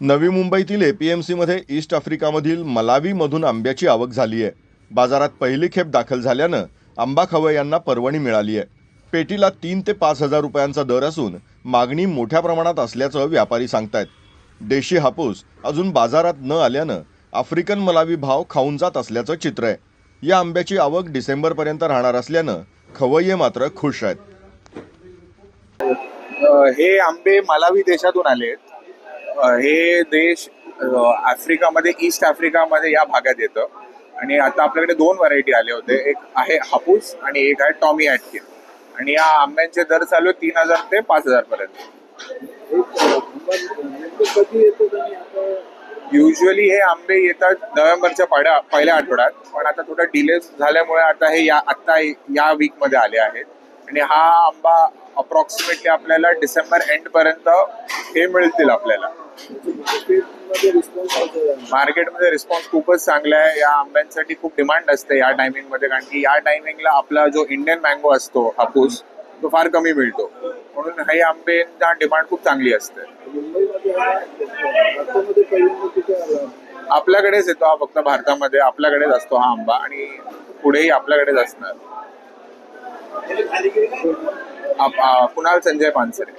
नवी मुंबईतील एपीएमसीमध्ये ईस्ट आफ्रिकामधील मलावीमधून आंब्याची आवक झाली आहे. बाजारात पहिली खेप दाखल झाल्यानं आंबा खवय्यांना परवणी मिळाली आहे. पेटीला तीन ते पाच हजार रुपयांचा दर असून मागणी मोठ्या प्रमाणात असल्याचं व्यापारी सांगतायत. देशी हापूस अजून बाजारात न आल्यानं आफ्रिकन मलावी भाव खाऊन जात असल्याचं चित्र आहे. या आंब्याची आवक डिसेंबरपर्यंत राहणार असल्यानं खवय्ये मात्र खुश आहेत. हे आंबे मलावी देशातून आले आहेत हे देश आफ्रिकामध्ये ईस्ट आफ्रिकामध्ये या भागात येतं. आणि आता आपल्याकडे दोन व्हरायटी आले होते. एक आहे हापूस आणि एक आहे टॉमी ॲटकिन. आणि या आंब्यांचे दर चालू तीन हजार ते पाच हजार पर्यंत. युजली हे आंबे येतात नोव्हेंबरच्या पाड्या पहिल्या आठवड्यात. पण आता थोडा डिले झाल्यामुळे आता हे या आता या वीकमध्ये आले आहेत. आणि हा आंबा अप्रॉक्सिमेटली आपल्याला डिसेंबर एंड पर्यंत हे मिळतील आपल्याला. मार्केटमध्ये रिस्पॉन्स खूपच चांगला आहे. या आंब्यांसाठी खूप डिमांड असते या टायमिंगमध्ये कारण की या टायमिंगला आपला जो इंडियन मँगो असतो हापूस तो फार कमी मिळतो. म्हणून हे आंब्यांना डिमांड खूप चांगली असते. आपल्याकडेच येतो हा फक्त भारतामध्ये आपल्याकडेच असतो हा आंबा आणि पुढेही आपल्याकडेच असणार. कुणाल संजय पानसरे.